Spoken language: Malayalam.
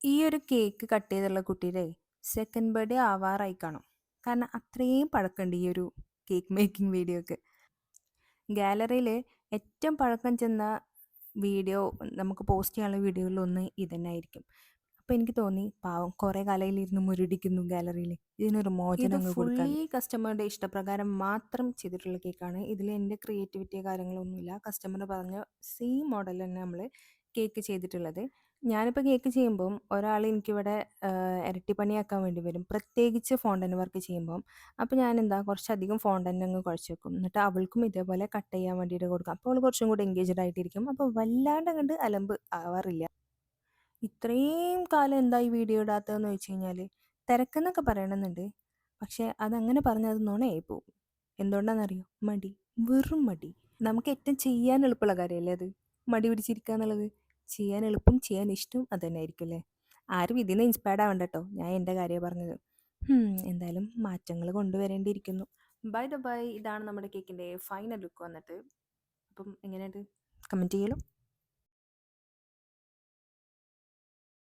ഈ ഒരു കേക്ക് കട്ട് ചെയ്തുള്ള കുട്ടിയുടെ സെക്കൻഡ് ബർത്ത്ഡേ ആവാറായി കാണും. കാരണം അത്രയും പഴക്കമുണ്ട് ഈ ഒരു കേക്ക് മേക്കിംഗ് വീഡിയോക്ക് ഗാലറിയിൽ ഏറ്റവും പഴക്കം ചെന്ന വീഡിയോ നമുക്ക് പോസ്റ്റ് ചെയ്യാനുള്ള വീഡിയോകളിലൊന്ന് ഒന്ന് ആയിരിക്കും. അപ്പോൾ എനിക്ക് തോന്നി പാവം കുറേ കാലയിലിരുന്ന് മുരടിക്കുന്നു ഗാലറിയിൽ ഇതിനൊരു മോചനം ഫുള്ളി കസ്റ്റമറുടെ ഇഷ്ടപ്രകാരം മാത്രം ചെയ്തിട്ടുള്ള കേക്കാണ് ഇതിൽ എന്റെ ക്രിയേറ്റിവിറ്റി കാര്യങ്ങളൊന്നുമില്ല കസ്റ്റമർ പറഞ്ഞ സെയിം മോഡൽ തന്നെ നമ്മൾ കേക്ക് ചെയ്തിട്ടുള്ളത്. ഞാനിപ്പോൾ കേക്ക് ചെയ്യുമ്പം ഒരാൾ എനിക്കിവിടെ ഇരട്ടിപ്പണിയാക്കാൻ വേണ്ടി വരും. പ്രത്യേകിച്ച് ഫോണ്ടൻ വർക്ക് ചെയ്യുമ്പം. അപ്പോൾ ഞാൻ എന്താ കുറച്ചധികം ഫോണ്ടൻ അങ്ങ് കുഴച്ച് വെക്കും. എന്നിട്ട് അവൾക്കും ഇതേപോലെ കട്ട് ചെയ്യാൻ വേണ്ടിയിട്ട് കൊടുക്കും. അപ്പോൾ അവൾ കുറച്ചും കൂടി എൻഗേജ്ഡ് ആയിട്ടിരിക്കും. അപ്പോൾ വല്ലാണ്ട് അങ്ങോട്ട് അലമ്പ് ആവാറില്ല. ഇത്രയും കാലം എന്താ ഈ വീഡിയോ ഇടാത്തതെന്ന് വെച്ച് കഴിഞ്ഞാൽ തിരക്കെന്നൊക്കെ പറയണമെന്നുണ്ട് പക്ഷേ അതങ്ങനെ പറഞ്ഞാൽ അത് നുണയായി പോകും എന്തുകൊണ്ടാണെന്നറിയോ മടി. വെറും മടി. നമുക്ക് ഏറ്റവും ചെയ്യാൻ എളുപ്പമുള്ള കാര്യമല്ലേ അത്? മടി പിടിച്ചിരിക്കുക എന്നുള്ളത്. ചെയ്യാൻ എളുപ്പം ചെയ്യാൻ ഇഷ്ടവും അത് തന്നെ ആയിരിക്കും അല്ലേ? ആരും ഇതിൽ നിന്ന് ഇൻസ്പയർഡ് ആവണ്ട കേട്ടോ ഞാൻ എന്റെ കാര്യമാണ് പറഞ്ഞത്. എന്തായാലും മാറ്റങ്ങൾ കൊണ്ടുവരേണ്ടിയിരിക്കുന്നു. ബൈ ദ ബൈ ഇതാണ് നമ്മുടെ കേക്കിന്റെ ഫൈനൽ ലുക്ക് വന്നിട്ട്. അപ്പം എങ്ങനെയുണ്ട്? കമന്റ് ചെയ്യലും?